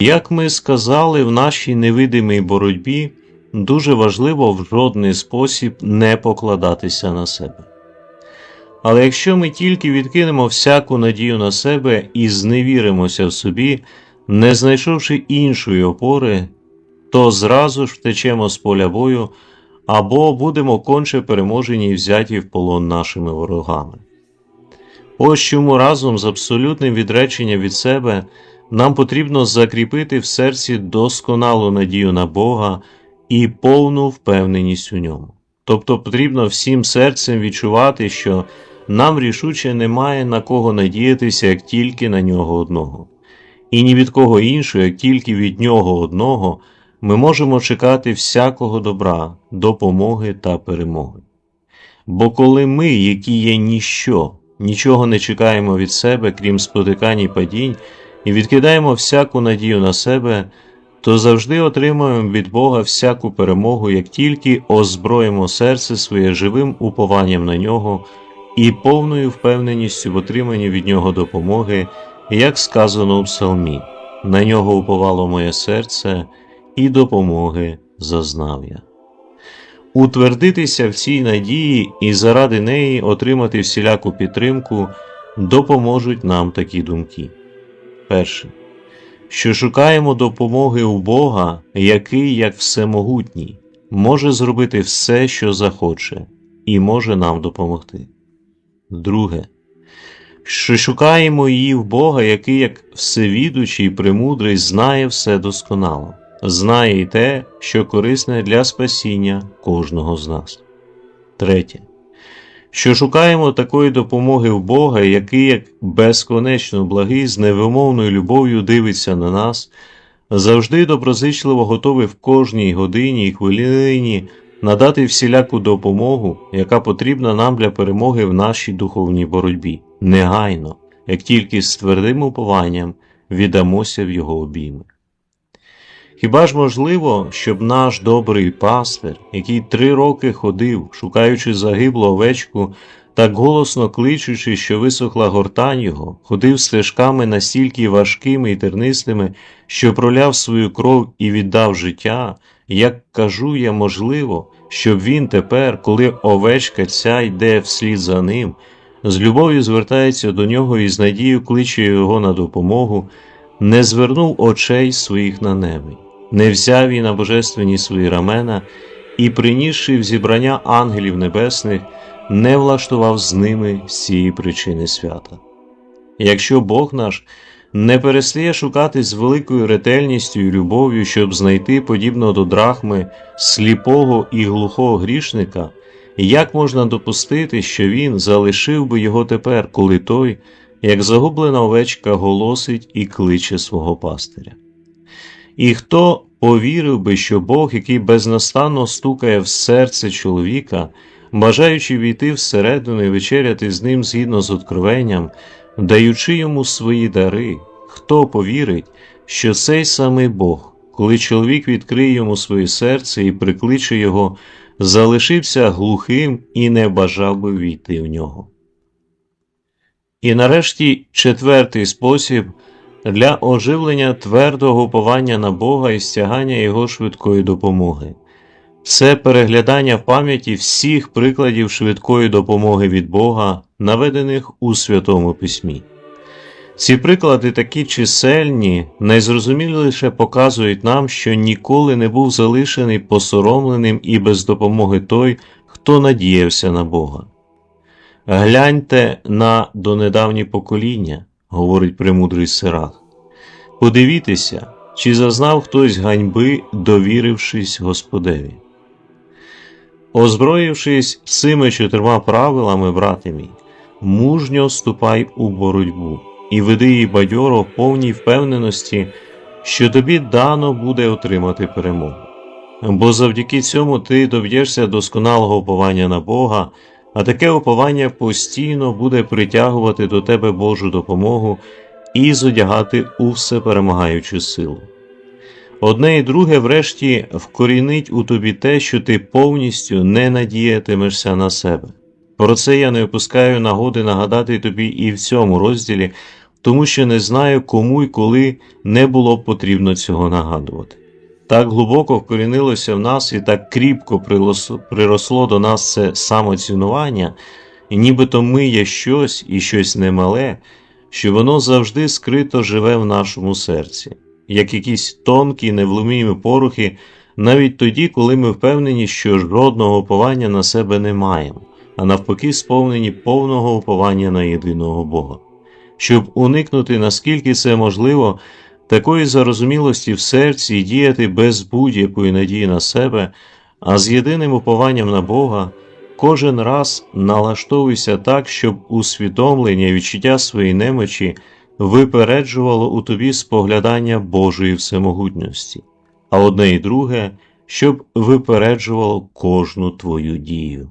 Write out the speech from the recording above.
Як ми сказали, в нашій невидимій боротьбі дуже важливо в жодний спосіб не покладатися на себе. Але якщо ми тільки відкинемо всяку надію на себе і зневіримося в собі, не знайшовши іншої опори, то зразу ж втечемо з поля бою або будемо конче переможені і взяті в полон нашими ворогами. Ось чому разом з абсолютним відреченням від себе нам потрібно закріпити в серці досконалу надію на Бога і повну впевненість у ньому. Тобто потрібно всім серцем відчувати, що нам рішуче немає на кого надіятися, як тільки на нього одного. І ні від кого іншого, як тільки від нього одного, ми можемо чекати всякого добра, допомоги та перемоги. Бо коли ми, які є ніщо, нічого не чекаємо від себе, крім спотикань і падінь, і відкидаємо всяку надію на себе, то завжди отримуємо від Бога всяку перемогу, як тільки озброїмо серце своє живим упованням на нього і повною впевненістю в отриманні від нього допомоги, як сказано у псалмі, на нього уповало моє серце, і допомоги зазнав я. Утвердитися в цій надії і заради неї отримати всіляку підтримку допоможуть нам такі думки. Перше, що шукаємо допомоги у Бога, який, як всемогутній, може зробити все, що захоче, і може нам допомогти. Друге, що шукаємо її в Бога, який, як всевідучий і премудрий, знає все досконало, знає і те, що корисне для спасіння кожного з нас. Третє, що шукаємо такої допомоги в Бога, який, як безконечно благий, з невимовною любов'ю дивиться на нас, завжди доброзичливо готовий в кожній годині і хвилині надати всіляку допомогу, яка потрібна нам для перемоги в нашій духовній боротьбі, негайно, як тільки з твердим упованням віддамося в його обійми. Хіба ж можливо, щоб наш добрий пастир, який три роки ходив, шукаючи загиблу овечку, так голосно кличучи, що висохла гортань його, ходив стежками настільки важкими і тернистими, що проляв свою кров і віддав життя, як кажу я, можливо, щоб він тепер, коли овечка ця йде вслід за ним, з любов'ю звертається до нього і з надією кличе його на допомогу, не звернув очей своїх на небі, не взяв і на божественні свої рамена і, принісши в зібрання ангелів небесних, не влаштував з ними з цієї причини свята. Якщо Бог наш не перестає шукати з великою ретельністю і любов'ю, щоб знайти, подібно до драхми, сліпого і глухого грішника, як можна допустити, що він залишив би його тепер, коли той, як загублена овечка, голосить і кличе свого пастиря? І хто повірив би, що Бог, який безнастанно стукає в серце чоловіка, бажаючи війти всередину і вечеряти з ним згідно з откровенням, даючи йому свої дари, хто повірить, що цей самий Бог, коли чоловік відкриє йому своє серце і прикличе його, залишився глухим і не бажав би війти в нього. І нарешті четвертий спосіб для оживлення твердого уповання на Бога і стягання Його швидкої допомоги. Це переглядання в пам'яті всіх прикладів швидкої допомоги від Бога, наведених у Святому Письмі. Ці приклади такі чисельні, найзрозуміліше показують нам, що ніколи не був залишений посоромленим і без допомоги той, хто надіявся на Бога. Гляньте на донедавні покоління, говорить премудрий Сирах. Подивіться, чи зазнав хтось ганьби, довірившись Господеві. Озброївшись цими чотирма правилами, брате мій, мужньо ступай у боротьбу і веди її бадьоро в повній впевненості, що тобі дано буде отримати перемогу. Бо завдяки цьому ти доб'єшся досконалого уповання на Бога, а таке уповання постійно буде притягувати до тебе Божу допомогу і зодягати у всеперемагаючу силу. Одне і друге, врешті, вкорінить у тобі те, що ти повністю не надіятимешся на себе. Про це я не опускаю нагоди нагадати тобі і в цьому розділі, тому що не знаю, кому й коли не було б потрібно цього нагадувати. Так глибоко вкорінилося в нас і так кріпко приросло до нас це самоцінування, і нібито ми є щось і щось немале, що воно завжди скрито живе в нашому серці, як якісь тонкі, невломімі порухи, навіть тоді, коли ми впевнені, що жодного уповання на себе не маємо, а навпаки, сповнені повного уповання на єдиного Бога. Щоб уникнути, наскільки це можливо, такої зарозумілості в серці і діяти без будь-якої надії на себе, а з єдиним упованням на Бога, кожен раз налаштовуйся так, щоб усвідомлення і відчуття своєї немочі випереджувало у тобі споглядання Божої всемогутності, а одне і друге, щоб випереджувало кожну твою дію.